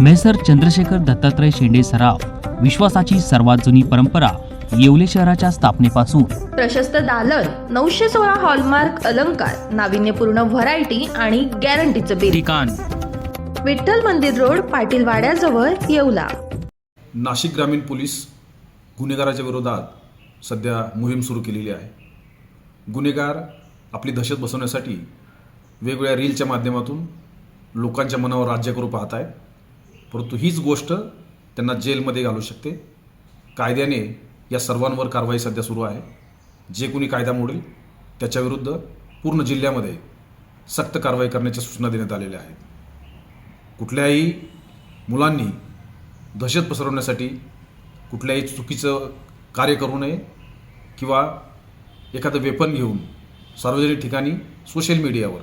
Measure Chandrashekhar Dattatray शेंडे सराव विश्वासाची सर्वात जुनी परंपरा येवले शहराच्या स्थापनेपासून. प्रशस्त दालन नऊशे सोळा हॉलमार्क अलंकार नाविन्यपूर्ण व्हरायटी आणि गॅरंटीचं बिल ठिकाण. विठ्ठल मंदिर रोड पाटील वाड्याजवळ येवला. नाशिक ग्रामीण पोलीस गुन्हेगाराच्या विरोधात सध्या मोहीम सुरू केलेली आहे. गुन्हेगार आपली दहशत बसवण्यासाठी वेगवेगळ्या रीलच्या माध्यमातून लोकांच्या मनावर राज्य करू पाहत आहेत परंतु हीच गोष्ट त्यांना जेलमध्ये घालू शकते. कायद्याने या सर्वांवर कारवाई सध्या सुरू आहे. जे कोणी कायदा मोडेल त्याच्याविरुद्ध पूर्ण जिल्ह्यामध्ये सक्त कारवाई करण्याच्या सूचना देण्यात आलेल्या आहेत. कुठल्याही मुलांनी दहशत पसरवण्यासाठी कुठल्याही चुकीचं कार्य करू नये किंवा एखादं वेपन घेऊन सार्वजनिक ठिकाणी सोशल मीडियावर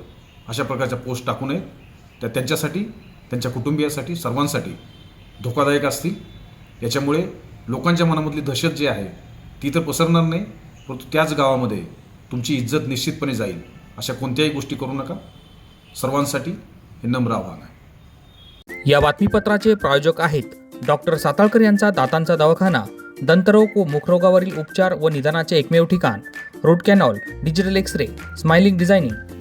अशा प्रकारच्या पोस्ट टाकू नये. त्या त्यांच्यासाठी त्यांच्या कुटुंबियासाठी सर्वांसाठी धोकादायक असतील. याच्यामुळे लोकांच्या मनामधली दहशत जी आहे ती तर पसरणार नाही परंतु त्याच गावामध्ये तुमची इज्जत निश्चितपणे जाईल अशा कोणत्याही गोष्टी करू नका. सर्वांसाठी हे नम्र आव्हान आहे. या बातमीपत्राचे प्रायोजक आहेत डॉक्टर साताळकर यांचा दातांचा दवाखाना दंतरोग व मुखरोगावरील उपचार व निदानाचे एकमेव ठिकाण root canal digital X ray smiling designing